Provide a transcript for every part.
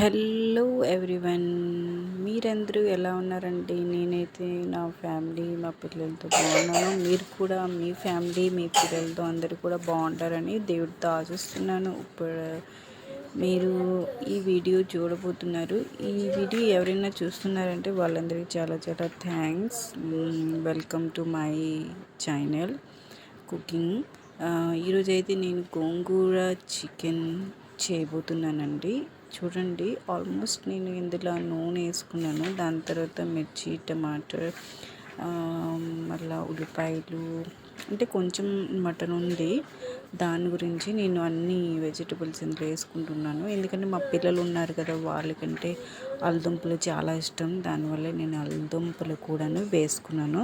Hello everyone మీరందరూ ఎలా ఉన్నారండి? నేనైతే నా ఫ్యామిలీ మా పిల్లలతో బాగున్నాను. మీరు కూడా మీ ఫ్యామిలీ మీ పిల్లలతో అందరూ కూడా బాగుంటారని దేవుడితో ఆశిస్తున్నాను. ఇప్పుడు మీరు ఈ వీడియో చూడబోతున్నారు. ఈ వీడియో ఎవరైనా చూస్తున్నారంటే వాళ్ళందరికీ చాలా చాలా thanks. Welcome to my channel cooking. ఈరోజైతే నేను గోంగూర చికెన్ చేయబోతున్నానండి. చూడండి ఆల్మోస్ట్ నేను ఇందులో నూనె వేసుకున్నాను. దాని తర్వాత మిర్చి టమాటర్ మళ్ళీ ఉల్లిపాయలు అంటే కొంచెం మటన్ ఉంది. దాని గురించి నేను అన్ని వెజిటబుల్స్ ఇందులో వేసుకుంటున్నాను. ఎందుకంటే మా పిల్లలు ఉన్నారు కదా వాళ్ళకంటే అల్దుంపలు చాలా ఇష్టం. దానివల్ల నేను అల్దుంపలు కూడాను వేసుకున్నాను.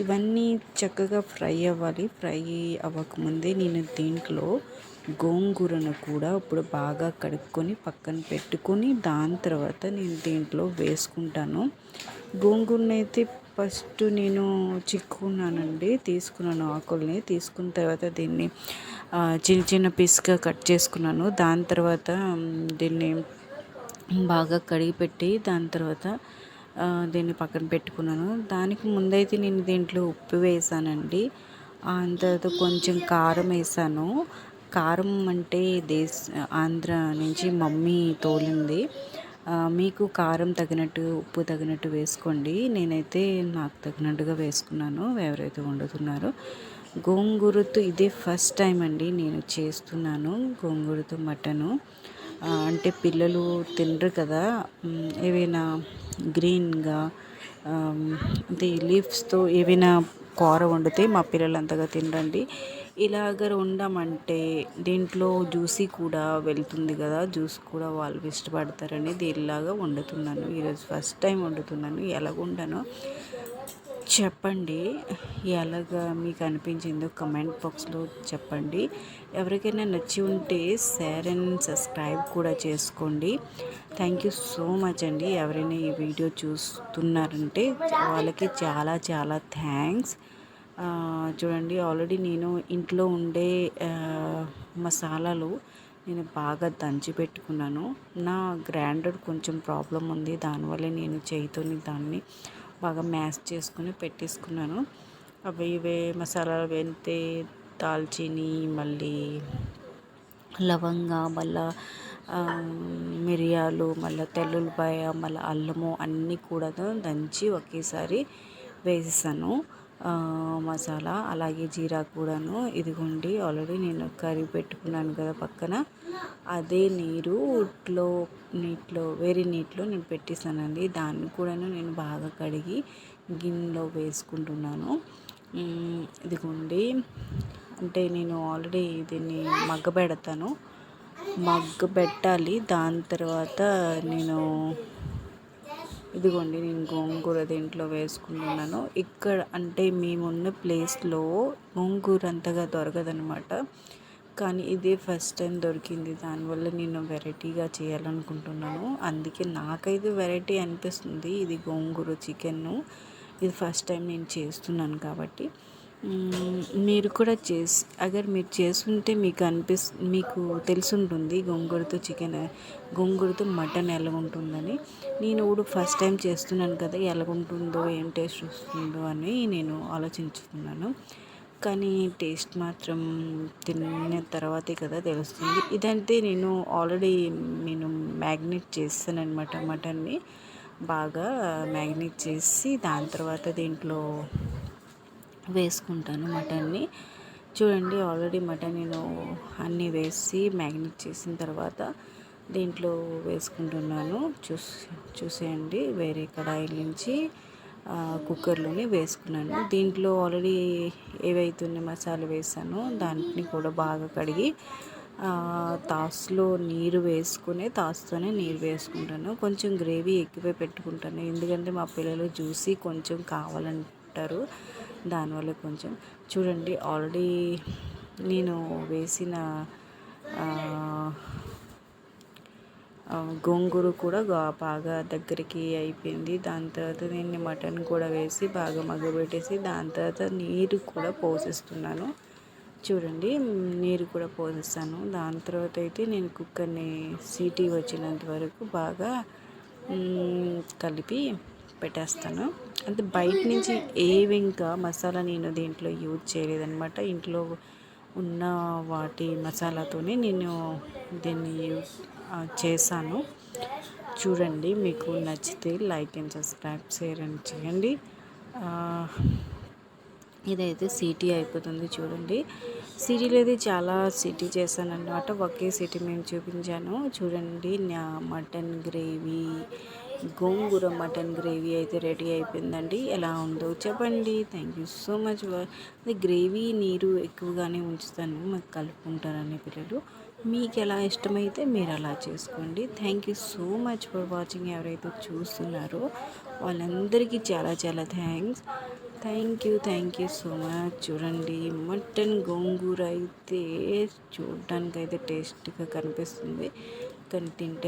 ఇవన్నీ చక్కగా ఫ్రై అవ్వాలి. ఫ్రై అవ్వకముందే నేను దీంట్లో గోంగూరను కూడా ఇప్పుడు బాగా కడుక్కొని పక్కన పెట్టుకొని దాని తర్వాత నేను దీంట్లో వేసుకుంటాను. గోంగూరను అయితే ఫస్ట్ నేను చిక్కుకున్నానండి. తీసుకున్నాను ఆకుల్ని. తీసుకున్న తర్వాత దీన్ని చిన్న చిన్న పీస్గా కట్ చేసుకున్నాను. దాని తర్వాత దీన్ని బాగా కడిగి పెట్టి దాని తర్వాత దీన్ని పక్కన పెట్టుకున్నాను. దానికి ముందైతే నేను దీంట్లో ఉప్పు వేసానండి. తర్వాత కొంచెం కారం వేసాను. కారం అంటే దేశ ఆంధ్ర నుంచి మమ్మీ తోలింది. మీకు కారం తగినట్టు ఉప్పు తగినట్టు వేసుకోండి. నేనైతే నాకు తగినట్టుగా వేసుకున్నాను. ఎవరైతే వండుతున్నారో. గోంగూరతో ఇదే ఫస్ట్ టైం అండి నేను చేస్తున్నాను. గోంగూరతో మటను. అంటే పిల్లలు తినరు కదా. ఏవైనా గ్రీన్గా అంటే లీవ్స్తో ఏవైనా కూర వండితే మా పిల్లలు అంతగా తినరండి. ఇలాగ వండామంటే దీంట్లో జ్యూసీ కూడా వెళ్తుంది కదా. జ్యూస్ కూడా వాళ్ళు ఇష్టపడతారని దీనిలాగా వండుతున్నాను. ఈరోజు ఫస్ట్ టైం వండుతున్నాను. ఎలాగ వండానో చెప్పండి. ఎలాగ మీకు అనిపించిందో కమెంట్ బాక్స్లో చెప్పండి. ఎవరికైనా నచ్చి ఉంటే షేర్ అండ్ సబ్స్క్రైబ్ కూడా చేసుకోండి. థ్యాంక్ యూ సో మచ్ అండి. ఎవరైనా ఈ వీడియో చూస్తున్నారంటే వాళ్ళకి చాలా చాలా థ్యాంక్స్. చూడండి ఆల్రెడీ నేను ఇంట్లో ఉండే మసాలాలు నేను బాగా దంచి పెట్టుకున్నాను. నా గ్రైండర్ కొంచెం ప్రాబ్లం ఉంది. దానివల్ల నేను చేయితోని దాన్ని బాగా మ్యాష్ చేసుకుని పెట్టేసుకున్నాను. అవి ఇవే మసాలాలు వెంతే దాల్చిని మళ్ళీ లవంగా మళ్ళీ మిరియాలు మళ్ళీ తెల్లుల్లిపాయ మళ్ళీ అల్లము అన్నీ కూడా దంచి ఒకేసారి వేసేసాను. మసాలా అలాగే జీరా కూడాను. ఇదిగోండి ఆల్రెడీ నేను కర్రీ పెట్టుకున్నాను కదా పక్కన. అదే నీరు ఉట్లో నీటిలో వేరే నీటిలో నేను పెట్టేసానండి దాన్ని కూడాను నేను బాగా కడిగి గిన్నెలో వేసుకుంటున్నాను. ఇదిగోండి. అంటే నేను ఆల్రెడీ దీన్ని మగ్గ పెడతాను మగ్గ పెట్టాలి దాని తర్వాత నేను ఇదిగోండి నేను గోంగూర దీంట్లో వేసుకుంటున్నాను. ఇక్కడ అంటే మేమున్న ప్లేస్లో గోంగూర అంతగా దొరకదనమాట కానీ ఇదే ఫస్ట్ టైం దొరికింది. దానివల్ల నేను వెరైటీగా చేయాలనుకుంటున్నాను. అందుకే నాకైతే వెరైటీ అనిపిస్తుంది. ఇది గోంగూర చికెన్ ఇది ఫస్ట్ టైం నేను చేస్తున్నాను కాబట్టి. మీరు కూడా చేసి అగర్ మీరు చేస్తుంటే మీకు అనిపిస్ మీకు తెలుసుంటుంది గోంగూరతో చికెన్ గోంగూరతో మటన్ ఎలా ఉంటుందని. నేను కూడా ఫస్ట్ టైం చేస్తున్నాను కదా ఎలాగుంటుందో ఏం టేస్ట్ వస్తుందో అని నేను ఆలోచించుకున్నాను. కానీ టేస్ట్ మాత్రం తిన్న తర్వాతే కదా తెలుస్తుంది. ఇదంటే నేను ఆల్రెడీ నేను మ్యాగ్నేట్ చేస్తాను అనమాట మటన్ని. బాగా మ్యాగ్నేట్ చేసి దాని తర్వాత దీంట్లో వేసుకుంటాను మటన్ని. చూడండి ఆల్రెడీ మటన్ నేను అన్నీ వేసి మ్యాగ్నేట్ చేసిన తర్వాత దీంట్లో వేసుకుంటున్నాను. చూసి చూసేయండి వేరే కడాయి నుంచి కుక్కర్లోనే వేసుకున్నాను. దీంట్లో ఆల్రెడీ ఏవైతున్న మసాలా వేసానో దాంట్ని కూడా బాగా కడిగి తాసులో నీరు వేసుకుని తాసుతోనే నీరు వేసుకుంటాను. కొంచెం గ్రేవీ ఎక్కువే పెట్టుకుంటాను. ఎందుకంటే మా పిల్లలు జ్యూసీ కొంచెం కావాలంటారు. దానివల్ల కొంచెం చూడండి ఆల్రెడీ నేను వేసిన గోంగూర కూడా బాగా దగ్గరికి అయిపోయింది. దాని తర్వాత నేను మటన్ కూడా వేసి బాగా మగ్గబెట్టేసి దాని తర్వాత నీరు కూడా పోసేస్తున్నాను. చూడండి నీరు కూడా పోసేస్తాను. దాని తర్వాత అయితే నేను కుక్కర్ని సీటీ వచ్చినంత వరకు బాగా కలిపి పెట్టేస్తాను. అంటే బయట నుంచి ఏవి ఇంకా మసాలా నేను దీంట్లో యూజ్ చేయలేదనమాట ఇంట్లో ఉన్న వాటి మసాలాతోనే నేను దీన్ని యూజ్ చేశాను. చూడండి మీకు నచ్చితే like and subscribe share and చేయండి. ఇదైతే సిటీ అయిపోతుంది చూడండి. సిటీలో అయితే చాలా సిటీ చేశానన్నమాట. ఒకే సిటీ మేము చూపించాను. చూడండి నా మటన్ గ్రేవీ గోంగూర మటన్ గ్రేవీ అయితే రెడీ అయిపోయిందండి. ఎలా ఉందో చెప్పండి. థ్యాంక్ యూ సో మచ్ అది గ్రేవీ నీరు ఎక్కువగానే ఉంచుతాను మాకు కలుపుకుంటారని పిల్లలు. మీకు ఎలా ఇష్టమైతే మీరు అలా చేసుకోండి. Thank you so much for watching ఎవరైతే చూస్తున్నారో వాళ్ళందరికీ చాలా చాలా thanks thank you thank you so much చూడండి మటన్ గోంగూర అయితే చూడడానికి అయితే టేస్ట్గా కనిపిస్తుంది. కానీ తింటే